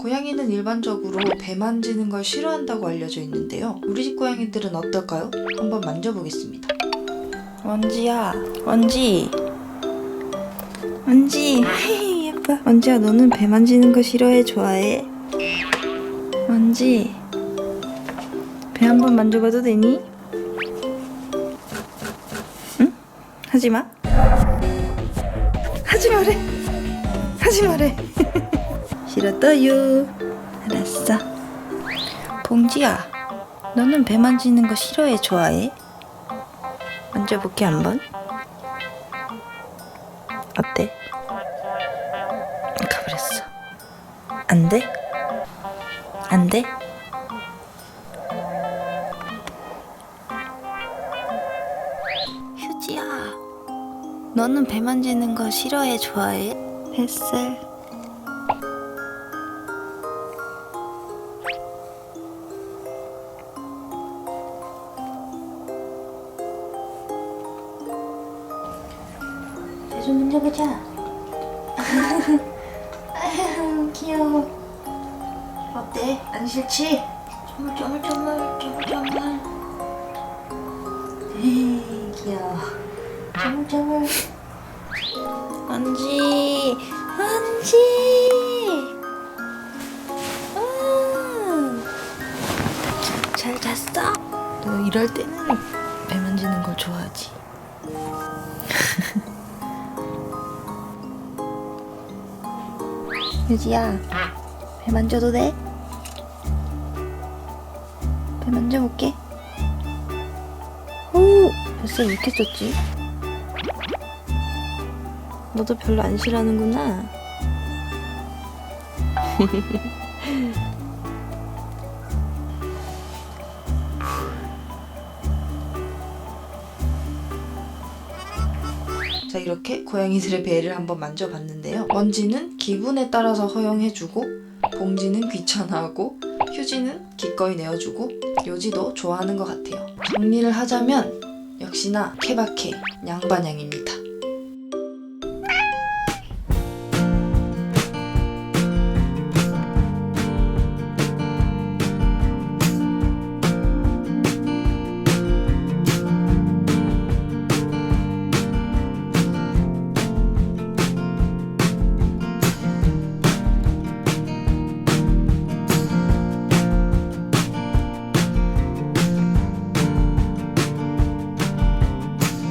고양이는 일반적으로 배 만지는 걸 싫어한다고 알려져 있는데요. 우리 집 고양이들은 어떨까요? 한번 만져보겠습니다. 원지야, 원지. 원지, 예뻐. 원지야, 너는 배 만지는 거 싫어해? 좋아해? 원지, 배 한번 만져봐도 되니? 응? 하지 마. 하지 말래. 하지 말래. 싫었어요. 알았어. 봉지야, 너는 배 만지는 거 싫어해? 좋아해? 만져볼게 한번. 어때? 가버렸어. 안 돼? 안 돼? 휴지야, 너는 배 만지는 거 싫어해? 좋아해? 뱃살. 좀. 아유, 귀여워. 어때? 안 싫지? 쪼물쪼물쪼물, 쪼물쪼물. 에이, 귀여워. 쪼물쪼물. 안지, 안지. 음. 잘 잤어? 너 이럴 때는 배 만지는 걸 좋아하지. 유지야, 배 만져도 돼? 배 만져볼게. 오, 왜 이렇게 쪘지? 너도 별로 안 싫어하는구나. 자 이렇게 고양이들의 배를 한번 만져봤는데요. 원지는 기분에 따라서 허용해주고 봉지는 귀찮아하고 휴지는 기꺼이 내어주고 요지도 좋아하는 것 같아요. 정리를 하자면 역시나 케바케 양반양입니다.